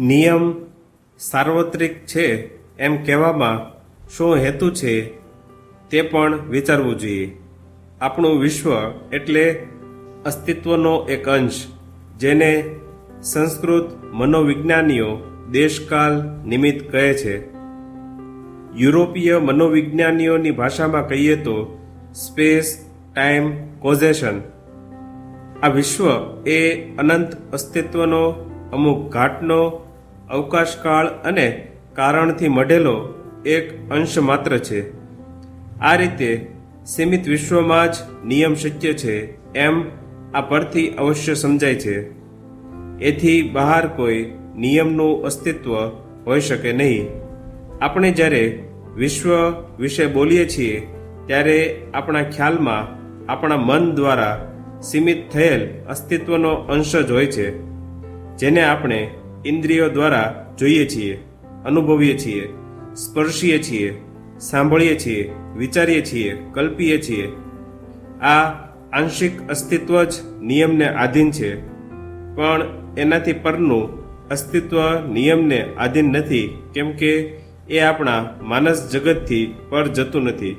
નિયમ સાર્વત્રિક છે એમ કહેવામાં શું હેતુ છે તે પણ વિચારવું જોઈએ. આપણું વિશ્વ એટલે અસ્તિત્વનો એક અંશ જેને સંસ્કૃત મનોવિજ્ઞાનીઓ દેશકાલ નિમિત્ત કહે છે. યુરોપીય મનોવિજ્ઞાનીઓની ભાષામાં કહીએ તો સ્પેસ, ટાઈમ, કોઝેશન. આ વિશ્વ એ અનંત અસ્તિત્વનો અમુક ઘાટનો, અવકાશકાળ અને કારણથી મઢેલો એક અંશ માત્ર છે. આ રીતે સીમિત વિશ્વમાં જ નિયમ શક્ય છે એમ આ પરથી અવશ્ય સમજાય છે. એથી બહાર કોઈ નિયમનું અસ્તિત્વ હોઈ શકે નહીં. આપણે જ્યારે વિશ્વ વિશે બોલીએ છીએ, ત્યારે આપણા ખ્યાલમાં આપણા મન દ્વારા સીમિત થયેલ અસ્તિત્વનો અંશ જ હોય છે. જેને આપણે ઇન્દ્રિયો દ્વારા જોઈએ છીએ, અનુભવીએ છીએ, સ્પર્શીએ છીએ, સાંભળીએ છીએ, વિચારીએ છીએ, કલ્પીએ છીએ. આ આંશિક અસ્તિત્વ જ નિયમને આધીન છે. પણ એનાથી પરનું અસ્તિત્વ નિયમને આધીન નથી, કેમ કે એ આપણા માનસ જગતથી પર જતું નથી.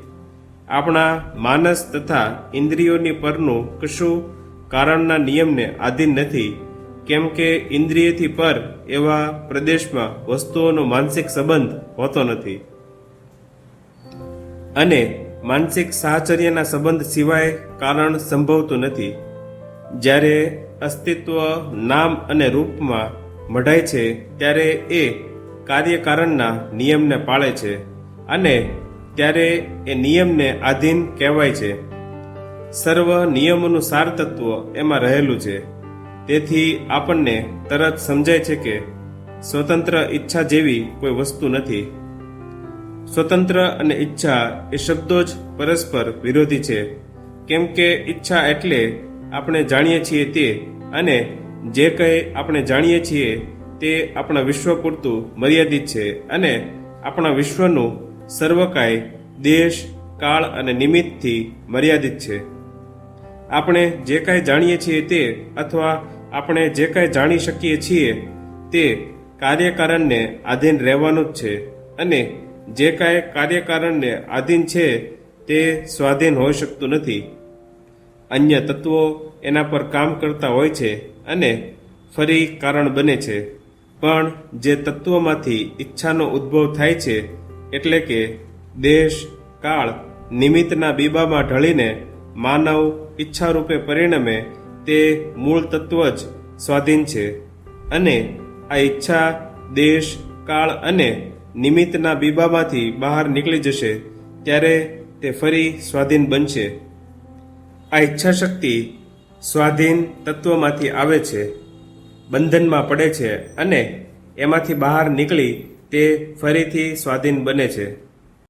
આપણા માનસ તથા ઇન્દ્રિયોની પરનું કશું કારણના નિયમને આધીન નથી કેમ કે ઇન્દ્રિયથી પર એવા પ્રદેશમાં વસ્તુઓનો માનસિક સંબંધ હોતો નથી. અને માનસિક સાહચર્યના સંબંધ સિવાય કારણ સંભવતું નથી. જ્યારે અસ્તિત્વ નામ અને રૂપમાં મઢાય છે, ત્યારે એ કાર્યકારણના નિયમને પાળે છે અને ત્યારે એ નિયમને આધીન કહેવાય છે. સર્વ નિયમોનું સાર તત્વ એમાં રહેલું છે. તેથી આપણને તરત સમજાય છે કે સ્વતંત્ર ઈચ્છા જેવી કોઈ વસ્તુ નથી. સ્વતંત્ર અને ઈચ્છા એ શબ્દો જ પરસ્પર વિરોધી છે. કેમ કે ઈચ્છા એટલે આપણે જાણીએ છીએ તે અને જે કંઈ આપણે જાણીએ છીએ તે આપણા વિશ્વ પૂરતું મર્યાદિત છે અને આપણા વિશ્વનું સર્વકાય દેશ, કાળ અને નિમિત્તથી મર્યાદિત છે. આપણે જે કાંઈ જાણીએ છીએ તે અથવા આપણે જે કાંઈ જાણી શકીએ છીએ તે કાર્યકારણને આધીન રહેવાનું જ છે અને જે કાંઈ કાર્યકારણને આધીન છે તે સ્વાધીન હોઈ શકતું નથી. અન્ય તત્વો એના પર કામ કરતા હોય છે અને ફરી કારણ બને છે. પણ જે તત્વોમાંથી ઈચ્છાનો ઉદ્ભવ થાય છે એટલે કે દેશ, કાળ નિમિત્તના બીબામાં ઢળીને માનવ ઈચ્છારૂપે પરિણમે તે મૂળ તત્વ જ સ્વાધીન છે અને આ ઈચ્છા, દેશ, કાળ અને નિમિત્તના બીબામાંથી બહાર નીકળી જશે ત્યારે તે ફરી સ્વાધીન બનશે. આ ઈચ્છા શક્તિ સ્વાધીન તત્વમાંથી આવે છે, બંધનમાં પડે છે અને એમાંથી બહાર નીકળી તે ફરીથી સ્વાધીન બને છે.